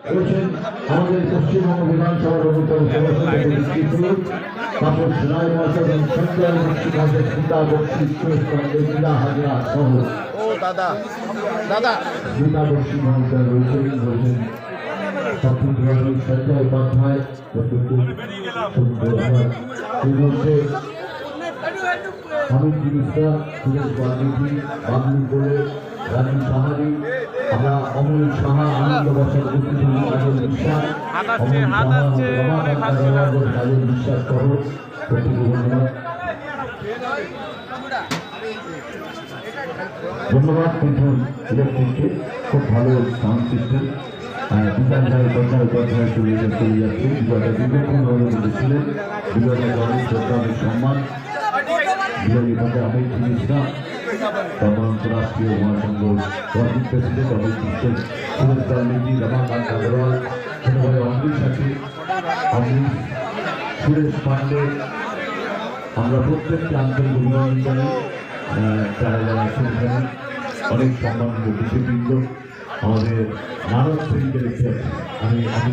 আমাদের পশ্চিমবঙ্গ বিধানসভার অন্যতম সদস্য বিস্তৃত তাপস রায় মহাশয় এবং সঞ্জয় মুক্তিকান্তের পিতা বক্সি সুরেশচন্দ্রের হাজরা সহ। দাদা দাদা। গীতা বক্সি মহাশয় রয়েছেন রয়েছেন সত্যি সঞ্জয় উপাধ্যায় অত্যন্ত সুন্দর আমার এই মধ্যে সুরেশ সাহারি আমরা অমল সাহা সহ ধন্যবাদ কিন্তু ইলেকট্রিককে খুব ভালো সাউন্ড সিস্টেম মিশ্রা তখন রাষ্ট্রীয় মহাসংঘ ওয়ার্কিং প্রেসিডেন্ট অমিত মিশ্র সুরেশ রমাকান্ত আগরওয়াল ছোটভাই অমৃত আছে অমৃত সুরেশ আমাদের মানব আমি আমি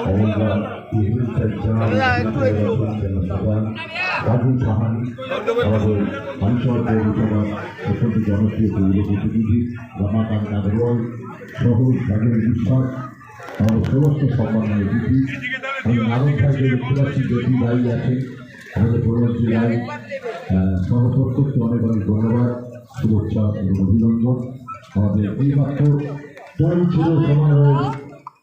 অমলরা ইহিল রাজু সাহানি আমাদের মানুষের পৌরসভার অত্যন্ত জনপ্রিয় পৌর প্রতিনিধি রমাকান্ত আগরওয়াল সহ রাজের বিশ্বাস আমাদের সমস্ত সম্মানীয় অনেক ধন্যবাদ শুভেচ্ছা এবং অভিনন্দন আমাদের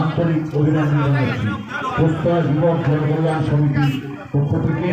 আন্তরিক অভিনন্দন জানাচ্ছি। পোস্তা যুবক জনকল্যাণ সমিতির পক্ষ থেকে